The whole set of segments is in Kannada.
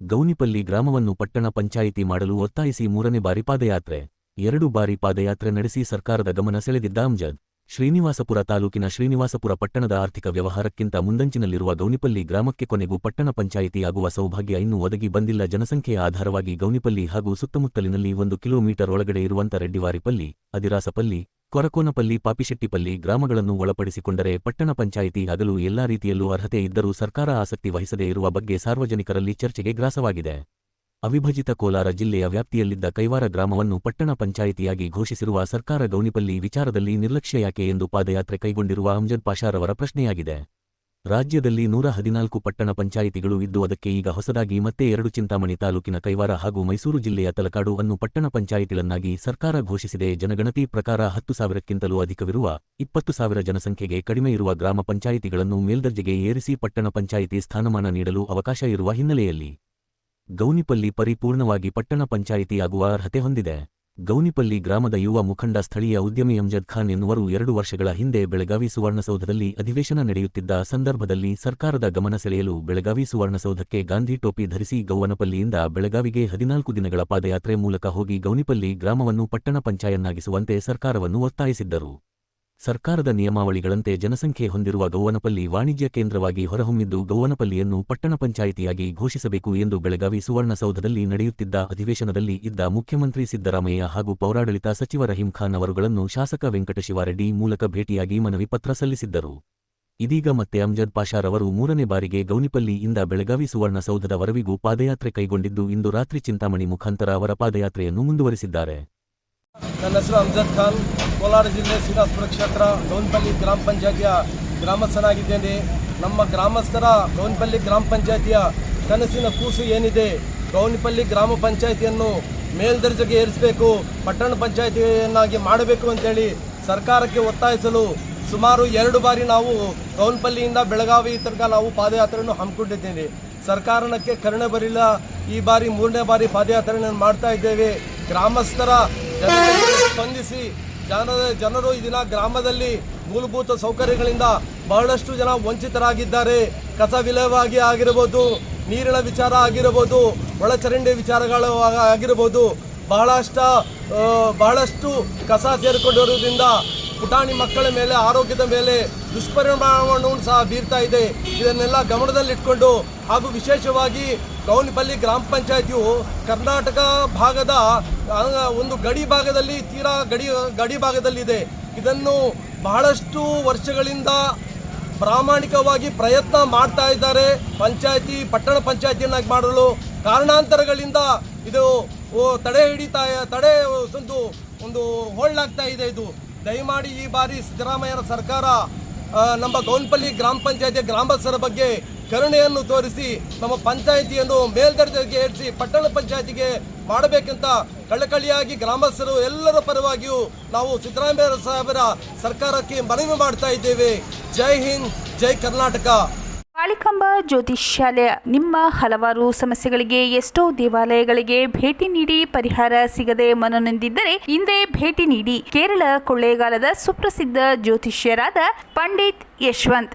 ಗೌನಿಪಲ್ಲಿ ಗ್ರಾಮವನ್ನು ಪಟ್ಟಣ ಪಂಚಾಯಿತಿ ಮಾಡಲು ಒತ್ತಾಯಿಸಿ ಮೂರನೇ ಬಾರಿ ಪಾದಯಾತ್ರೆ, ಎರಡು ಬಾರಿ ಪಾದಯಾತ್ರೆ ನಡೆಸಿ ಸರ್ಕಾರದ ಗಮನ ಸೆಳೆದಿದ್ದ ಅಮ್ಜದ್. ಶ್ರೀನಿವಾಸಪುರ ತಾಲೂಕಿನ ಶ್ರೀನಿವಾಸಪುರ ಪಟ್ಟಣದ ಆರ್ಥಿಕ ವ್ಯವಹಾರಕ್ಕಿಂತ ಮುಂದಂಚಿನಲ್ಲಿರುವ ಗೌನಿಪಲ್ಲಿ ಗ್ರಾಮಕ್ಕೆ ಕೊನೆಗೂ ಪಟ್ಟಣ ಪಂಚಾಯಿತಿ ಆಗುವ ಸೌಭಾಗ್ಯ ಇನ್ನೂ ಒದಗಿ ಬಂದಿಲ್ಲ. ಜನಸಂಖ್ಯೆಯ ಆಧಾರವಾಗಿ ಗೌನಿಪಲ್ಲಿ ಹಾಗೂ ಸುತ್ತಮುತ್ತಲಿನಲ್ಲಿ ಒಂದು ಕಿಲೋಮೀಟರ್ ಒಳಗಡೆ ಇರುವಂತ ರೆಡ್ಡಿವಾರಿಪಲ್ಲಿ, ಅದಿರಾಸಪಲ್ಲಿ ಕೊರಕೋನಪಲ್ಲಿ, ಪಾಪಿಶೆಟ್ಟಿಪಲ್ಲಿ ಗ್ರಾಮಗಳನ್ನು ಒಳಪಡಿಸಿಕೊಂಡರೆ ಪಟ್ಟಣ ಪಂಚಾಯಿತಿ ಹಗಲು ಎಲ್ಲಾ ರೀತಿಯಲ್ಲೂ ಅರ್ಹತೆ ಇದ್ದರೂ ಸರ್ಕಾರ ಆಸಕ್ತಿ ವಹಿಸದೇ ಇರುವ ಬಗ್ಗೆ ಸಾರ್ವಜನಿಕರಲ್ಲಿ ಚರ್ಚೆಗೆ ಗ್ರಾಸವಾಗಿದೆ. ಅವಿಭಜಿತ ಕೋಲಾರ ಜಿಲ್ಲೆಯ ವ್ಯಾಪ್ತಿಯಲ್ಲಿದ್ದ ಕೈವಾರ ಗ್ರಾಮವನ್ನು ಪಟ್ಟಣ ಪಂಚಾಯಿತಿಯಾಗಿ ಘೋಷಿಸಿರುವ ಸರ್ಕಾರ ಗೌನಿಪಲ್ಲಿ ವಿಚಾರದಲ್ಲಿ ನಿರ್ಲಕ್ಷ್ಯ ಯಾಕೆ ಎಂದು ಪಾದಯಾತ್ರೆ ಕೈಗೊಂಡಿರುವ ಅಮ್ಜದ್ ಪಾಷಾರವರ ಪ್ರಶ್ನೆಯಾಗಿದೆ. ರಾಜ್ಯದಲ್ಲಿ ನೂರ ಹದಿನಾಲ್ಕು ಪಟ್ಟಣ ಪಂಚಾಯಿತಿಗಳು ಇದ್ದು ಅದಕ್ಕೆ ಈಗ ಹೊಸದಾಗಿ ಮತ್ತೆ ಎರಡು ಚಿಂತಾಮಣಿ ತಾಲೂಕಿನ ಕೈವಾರ ಹಾಗೂ ಮೈಸೂರು ಜಿಲ್ಲೆಯ ತಲಕಾಡು ಅನ್ನು ಪಟ್ಟಣ ಪಂಚಾಯಿತಿಗಳನ್ನಾಗಿ ಸರ್ಕಾರ ಘೋಷಿಸಿದೆ. ಜನಗಣತಿ ಪ್ರಕಾರ ಹತ್ತು ಸಾವಿರಕ್ಕಿಂತಲೂ ಅಧಿಕವಿರುವ ಇಪ್ಪತ್ತು ಸಾವಿರ ಜನಸಂಖ್ಯೆಗೆ ಕಡಿಮೆ ಇರುವ ಗ್ರಾಮ ಪಂಚಾಯಿತಿಗಳನ್ನು ಮೇಲ್ದರ್ಜೆಗೆ ಏರಿಸಿ ಪಟ್ಟಣ ಪಂಚಾಯಿತಿ ಸ್ಥಾನಮಾನ ನೀಡಲು ಅವಕಾಶ ಇರುವ ಹಿನ್ನೆಲೆಯಲ್ಲಿ ಗೌನಿಪಲ್ಲಿ ಪರಿಪೂರ್ಣವಾಗಿ ಪಟ್ಟಣ ಪಂಚಾಯಿತಿಯಾಗುವ ಅರ್ಹತೆ ಹೊಂದಿದೆ. ಗೌನಿಪಲ್ಲಿ ಗ್ರಾಮದ ಯುವ ಮುಖಂಡ ಸ್ಥಳೀಯ ಉದ್ಯಮಿ ಅಮ್ಜದ್ ಖಾನ್ ಎನ್ನುವರು ಎರಡು ವರ್ಷಗಳ ಹಿಂದೆ ಬೆಳಗಾವಿ ಸುವರ್ಣಸೌಧದಲ್ಲಿ ಅಧಿವೇಶನ ನಡೆಯುತ್ತಿದ್ದ ಸಂದರ್ಭದಲ್ಲಿ ಸರ್ಕಾರದ ಗಮನ ಸೆಳೆಯಲು ಬೆಳಗಾವಿ ಸುವರ್ಣಸೌಧಕ್ಕೆ ಗಾಂಧಿ ಟೋಪಿ ಧರಿಸಿ ಗೌವನಪಲ್ಲಿಯಿಂದ ಬೆಳಗಾವಿಗೆ ಹದಿನಾಲ್ಕು ದಿನಗಳ ಪಾದಯಾತ್ರೆ ಮೂಲಕ ಹೋಗಿ ಗೌನಿಪಲ್ಲಿ ಗ್ರಾಮವನ್ನು ಪಟ್ಟಣ ಪಂಚಾಯನ್ನಾಗಿಸುವಂತೆ ಸರ್ಕಾರವನ್ನು ಒತ್ತಾಯಿಸಿದ್ದರು. ಸರ್ಕಾರದ ನಿಯಮಾವಳಿಗಳಂತೆ ಜನಸಂಖ್ಯೆ ಹೊಂದಿರುವ ಗೌವನಪಲ್ಲಿ ವಾಣಿಜ್ಯ ಕೇಂದ್ರವಾಗಿ ಹೊರಹೊಮ್ಮಿದ್ದು ಗೌವನಪಲ್ಲಿಯನ್ನು ಪಟ್ಟಣ ಪಂಚಾಯಿತಿಯಾಗಿ ಘೋಷಿಸಬೇಕು ಎಂದು ಬೆಳಗಾವಿ ಸುವರ್ಣಸೌಧದಲ್ಲಿ ನಡೆಯುತ್ತಿದ್ದ ಅಧಿವೇಶನದಲ್ಲಿ ಇದ್ದ ಮುಖ್ಯಮಂತ್ರಿ ಸಿದ್ದರಾಮಯ್ಯ ಹಾಗೂ ಪೌರಾಡಳಿತ ಸಚಿವ ರಹೀಂ ಖಾನ್ ಅವರುಗಳನ್ನು ಶಾಸಕ ವೆಂಕಟಶಿವಾರೆಡ್ಡಿ ಮೂಲಕ ಭೇಟಿಯಾಗಿ ಮನವಿ ಪತ್ರ ಸಲ್ಲಿಸಿದ್ದರು. ಇದೀಗ ಮತ್ತೆ ಅಮ್ಜದ್ ಪಾಷಾರವರು ಮೂರನೇ ಬಾರಿಗೆ ಗೌನಿಪಲ್ಲಿಯಿಂದ ಬೆಳಗಾವಿ ಸುವರ್ಣಸೌಧದವರೆವಿಗೂ ಪಾದಯಾತ್ರೆ ಕೈಗೊಂಡಿದ್ದು ಇಂದು ರಾತ್ರಿ ಚಿಂತಾಮಣಿ ಮುಖಾಂತರ ಅವರ ಪಾದಯಾತ್ರೆಯನ್ನು ಮುಂದುವರಿಸಿದ್ದಾರೆ. ನನ್ನ ಹೆಸರು ಅಮ್ಜದ್ ಖಾನ್. ಕೋಲಾರ ಜಿಲ್ಲೆ ಶ್ರೀನಿವಾಸಪುರ ಕ್ಷೇತ್ರ ಗೌನ್ಪಲ್ಲಿ ಗ್ರಾಮ ಪಂಚಾಯತಿಯ ಗ್ರಾಮಸ್ಥನಾಗಿದ್ದೇನೆ. ನಮ್ಮ ಗ್ರಾಮಸ್ಥರ ಗೌನ್ಪಲ್ಲಿ ಗ್ರಾಮ ಪಂಚಾಯತಿಯ ಕನಸಿನ ಕೂಸು ಏನಿದೆ? ಗೌನ್ಪಲ್ಲಿ ಗ್ರಾಮ ಪಂಚಾಯತಿಯನ್ನು ಮೇಲ್ದರ್ಜೆಗೆ ಏರಿಸಬೇಕು, ಪಟ್ಟಣ ಪಂಚಾಯತಿಯನ್ನಾಗಿ ಮಾಡಬೇಕು ಅಂತೇಳಿ ಸರ್ಕಾರಕ್ಕೆ ಒತ್ತಾಯಿಸಲು ಸುಮಾರು ಎರಡು ಬಾರಿ ನಾವು ಗೌನ್ಪಲ್ಲಿಯಿಂದ ಬೆಳಗಾವಿ ತನಕ ನಾವು ಪಾದಯಾತ್ರೆಯನ್ನು ಹಮ್ಮಿಕೊಂಡಿದ್ದೇವೆ. ಸರ್ಕಾರಕ್ಕೆ ಕರುಣೆ ಬರಿಲ್ಲ ಈ ಬಾರಿ ಮೂರನೇ ಬಾರಿ ಪಾದಯಾತ್ರೆಯನ್ನು ಮಾಡ್ತಾ ಇದ್ದೇವೆ. ಗ್ರಾಮಸ್ಥರ ಸ್ಪಂದಿಸಿ ಜನರ ಜನರು ಈ ದಿನ ಗ್ರಾಮದಲ್ಲಿ ಮೂಲಭೂತ ಸೌಕರ್ಯಗಳಿಂದ ಬಹಳಷ್ಟು ಜನ ವಂಚಿತರಾಗಿದ್ದಾರೆ. ಕಸ ವಿಲೇವಾಗಿ ಆಗಿರ್ಬೋದು, ನೀರಿನ ವಿಚಾರ ಆಗಿರ್ಬೋದು, ಒಳಚರಂಡಿ ವಿಚಾರಗಳು ಆಗಿರ್ಬೋದು, ಬಹಳಷ್ಟ ಬಹಳಷ್ಟು ಕಸ ಸೇರಿಕೊಂಡಿರೋದ್ರಿಂದ ಪುಟಾಣಿ ಮಕ್ಕಳ ಮೇಲೆ, ಆರೋಗ್ಯದ ಮೇಲೆ ದುಷ್ಪರಿಣಾಮವನ್ನು ಸಹ ಬೀರ್ತಾ ಇದೆ. ಇದನ್ನೆಲ್ಲ ಗಮನದಲ್ಲಿಟ್ಕೊಂಡು ಹಾಗೂ ವಿಶೇಷವಾಗಿ ಗೌನಿಪಲ್ಲಿ ಗ್ರಾಮ ಪಂಚಾಯತಿಯು ಕರ್ನಾಟಕ ಭಾಗದ ಒಂದು ಗಡಿ ಭಾಗದಲ್ಲಿ, ತೀರಾ ಗಡಿ ಗಡಿ ಭಾಗದಲ್ಲಿದೆ. ಇದನ್ನು ಬಹಳಷ್ಟು ವರ್ಷಗಳಿಂದ ಪ್ರಾಮಾಣಿಕವಾಗಿ ಪ್ರಯತ್ನ ಮಾಡ್ತಾ ಇದ್ದಾರೆ. ಪಂಚಾಯತಿ, ಪಟ್ಟಣ ಪಂಚಾಯತಿಯನ್ನಾಗಿ ಮಾಡಲು ಕಾರಣಾಂತರಗಳಿಂದ ಇದು ತಡೆ ಹಿಡಿತಾ, ತಡೆ ಒಂದು ಒಂದು ಹೋಲ್ಡಾಗ್ತಾ ಇದೆ ಇದು. ದಯಮಾಡಿ ಈ ಬಾರಿ ಸಿದ್ದರಾಮಯ್ಯರ ಸರ್ಕಾರ ನಮ್ಮ ಗೌನ್ಪಲ್ಲಿ ಗ್ರಾಮ ಪಂಚಾಯತಿಯ ಗ್ರಾಮಸ್ಥರ ಬಗ್ಗೆ ಕರುಣೆಯನ್ನು ತೋರಿಸಿ ನಮ್ಮ ಪಂಚಾಯಿತಿಯನ್ನು ಮೇಲ್ದರ್ಜೆಗೆ ಏರಿಸಿ ಪಟ್ಟಣ ಪಂಚಾಯಿತಿಗೆ ಮಾಡಬೇಕಂತ ಕಳಕಳಿಯಾಗಿ ಗ್ರಾಮಸ್ಥರು ಎಲ್ಲರ ಪರವಾಗಿಯೂ ನಾವು ಸಿದ್ದರಾಮಯ್ಯ ಸಾಹೇಬರ ಸರ್ಕಾರಕ್ಕೆ ಮನವಿ ಮಾಡ್ತಾ ಇದ್ದೇವೆ. ಜೈ ಹಿಂದ್, ಜೈ ಕರ್ನಾಟಕ. ಕಾಳಿಕಾಂಬ ಜ್ಯೋತಿಷ್ಯಾಲಯ ನಿಮ್ಮ ಹಲವಾರು ಸಮಸ್ಯೆಗಳಿಗೆ ಎಷ್ಟೋ ದೇವಾಲಯಗಳಿಗೆ ಭೇಟಿ ನೀಡಿ ಪರಿಹಾರ ಸಿಗದೆ ಮನನೊಂದಿದ್ದರೆ ಹಿಂದೆ ಭೇಟಿ ನೀಡಿ ಕೇರಳ ಕೊಳ್ಳೇಗಾಲದ ಸುಪ್ರಸಿದ್ಧ ಜ್ಯೋತಿಷ್ಯರಾದ ಪಂಡಿತ್ ಯಶವಂತ್.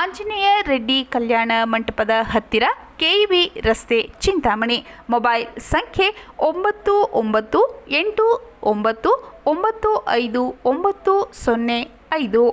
ಆಂಜನೇಯ ರೆಡ್ಡಿ ಕಲ್ಯಾಣ ಮಂಟಪದ ಹತ್ತಿರ ಕೆಇಬಿ ರಸ್ತೆ ಚಿಂತಾಮಣಿ. ಮೊಬೈಲ್ ಸಂಖ್ಯೆ ಒಂಬತ್ತು ಒಂಬತ್ತು ಎಂಟು ಒಂಬತ್ತು ಒಂಬತ್ತು ಐದು ಒಂಬತ್ತು ಸೊನ್ನೆ ಐದು.